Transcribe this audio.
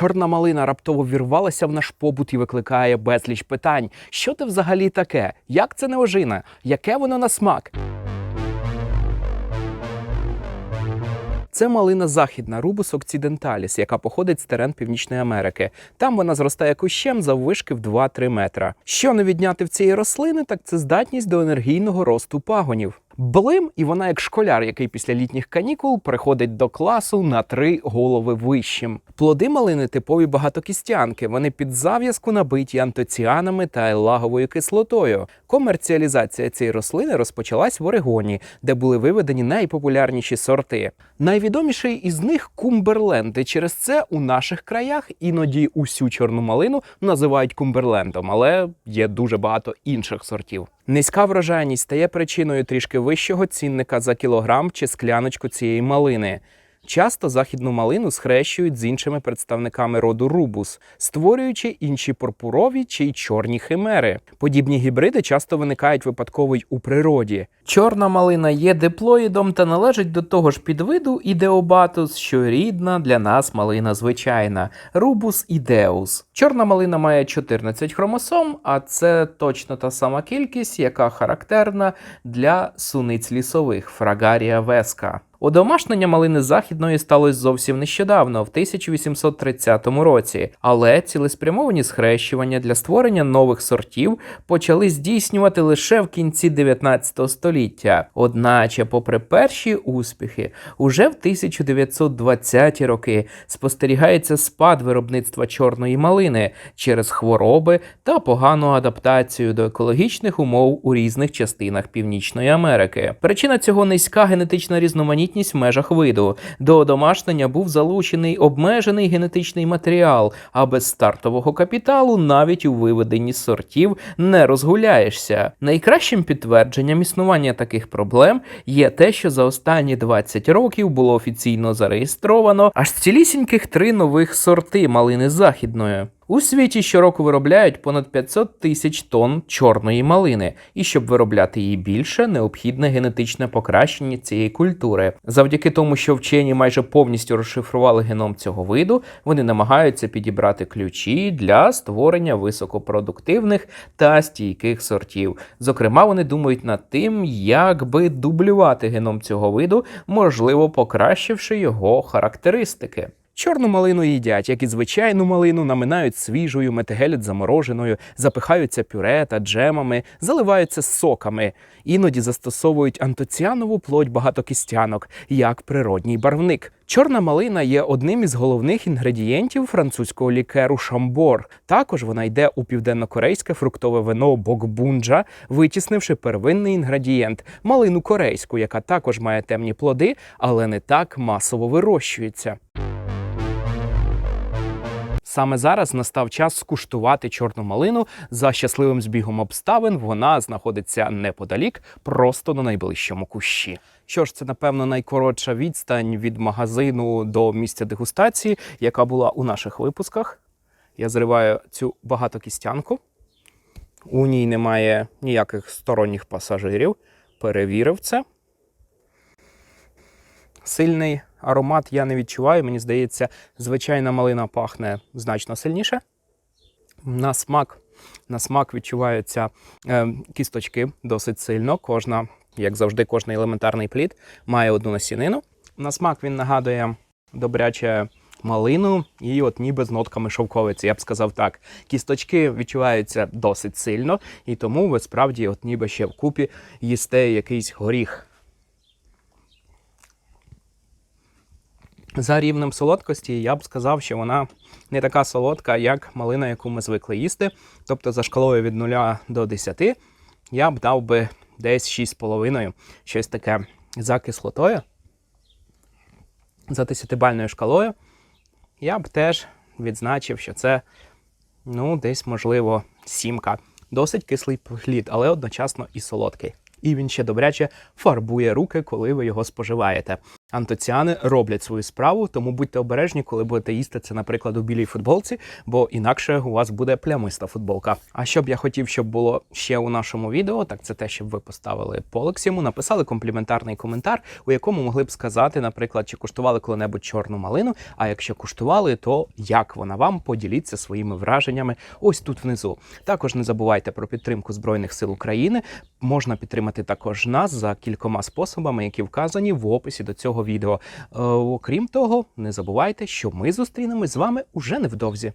Чорна малина раптово вірвалася в наш побут і викликає безліч питань. Що це взагалі таке? Як це не ожина? Яке воно на смак? Це малина західна Rubus occidentalis, яка походить з терен Північної Америки. Там вона зростає кущем заввишки в 2-3 метра. Що не відняти в цієї рослини, так це здатність до енергійного росту пагонів. Блим, і вона як школяр, який після літніх канікул приходить до класу на три голови вищим. Плоди малини типові багатокістянки. Вони під зав'язку набиті антоціанами та елаговою кислотою. Комерціалізація цієї рослини розпочалась в Орегоні, де були виведені найпопулярніші сорти. Найвідоміший із них кумберленд, і через це у наших краях іноді усю чорну малину називають кумберлендом, але є дуже багато інших сортів. Низька врожайність стає причиною трішки вищого цінника за кілограм чи скляночку цієї малини. Часто західну малину схрещують з іншими представниками роду рубус, створюючи інші пурпурові чи й чорні химери. Подібні гібриди часто виникають випадково й у природі. Чорна малина є диплоїдом та належить до того ж підвиду ідеобатус, що рідна для нас малина звичайна рубус ідеус. Чорна малина має 14 хромосом, а це точно та сама кількість, яка характерна для суниць лісових фрагарія веска. Одомашнення малини західної сталося зовсім нещодавно, в 1830 році, але цілеспрямовані схрещування для створення нових сортів почали здійснювати лише в кінці 19 століття. Одначе, попри перші успіхи, уже в 1920-ті роки спостерігається спад виробництва чорної малини через хвороби та погану адаптацію до екологічних умов у різних частинах Північної Америки. Причина цього низька генетична різноманітність в межах виду. До одомашнення був залучений обмежений генетичний матеріал, а без стартового капіталу навіть у виведенні сортів не розгуляєшся. Найкращим підтвердженням існування таких проблем є те, що за останні 20 років було офіційно зареєстровано аж цілісіньких три нових сорти малини західної. У світі щороку виробляють понад 500 тисяч тонн чорної малини, і щоб виробляти її більше, необхідне генетичне покращення цієї культури. Завдяки тому, що вчені майже повністю розшифрували геном цього виду, вони намагаються підібрати ключі для створення високопродуктивних та стійких сортів. Зокрема, вони думають над тим, як би дублювати геном цього виду, можливо, покращивши його характеристики. Чорну малину їдять, як і звичайну малину, наминають свіжою, метигелять замороженою, запихаються пюре та джемами, заливаються соками. Іноді застосовують антоціанову плоть багатокістянок, як природній барвник. Чорна малина є одним із головних інгредієнтів французького лікеру шамбор. Також вона йде у південнокорейське фруктове вино бокбунджа, витіснивши первинний інгредієнт малину корейську, яка також має темні плоди, але не так масово вирощується. Саме зараз настав час скуштувати чорну малину. За щасливим збігом обставин вона знаходиться неподалік, просто на найближчому кущі. Що ж, це напевно найкоротша відстань від магазину до місця дегустації, яка була у наших випусках. Я зриваю цю багатокістянку. У ній немає ніяких сторонніх пасажирів. Перевірив це. Сильний аромат я не відчуваю. Мені здається, звичайна малина пахне значно сильніше. На смак, на смак відчуваються е, кісточки досить сильно. Кожна, як завжди, кожний елементарний плід має одну насінину. На смак він нагадує добряче малину і от ніби з нотками шовковиці. Я б сказав так. Кісточки відчуваються досить сильно, і тому ви справді, от ніби ще вкупі їсте якийсь горіх. За рівнем солодкості я б сказав, що вона не така солодка, як малина, яку ми звикли їсти. Тобто за шкалою від 0 до 10 я б дав би десь 6,5, щось таке за кислотою. За 10-бальною шкалою я б теж відзначив, що це ну, десь, можливо, сімка. Досить кислий плід, але одночасно і солодкий. І він ще добряче фарбує руки, коли ви його споживаєте. Антоціани роблять свою справу, тому будьте обережні, коли будете їсти це, наприклад, у білій футболці, бо інакше у вас буде плямиста футболка. А що б я хотів, щоб було ще у нашому відео, так це те, щоб ви поставили полексіму, написали компліментарний коментар, у якому могли б сказати, наприклад, чи куштували коли-небудь чорну малину. А якщо куштували, то як вона вам поділіться своїми враженнями ось тут внизу. Також не забувайте про підтримку Збройних сил України. Можна підтримати також нас за кількома способами, які вказані в описі до цього відео. Е, окрім того, не забувайте, що ми зустрінемось з вами уже невдовзі.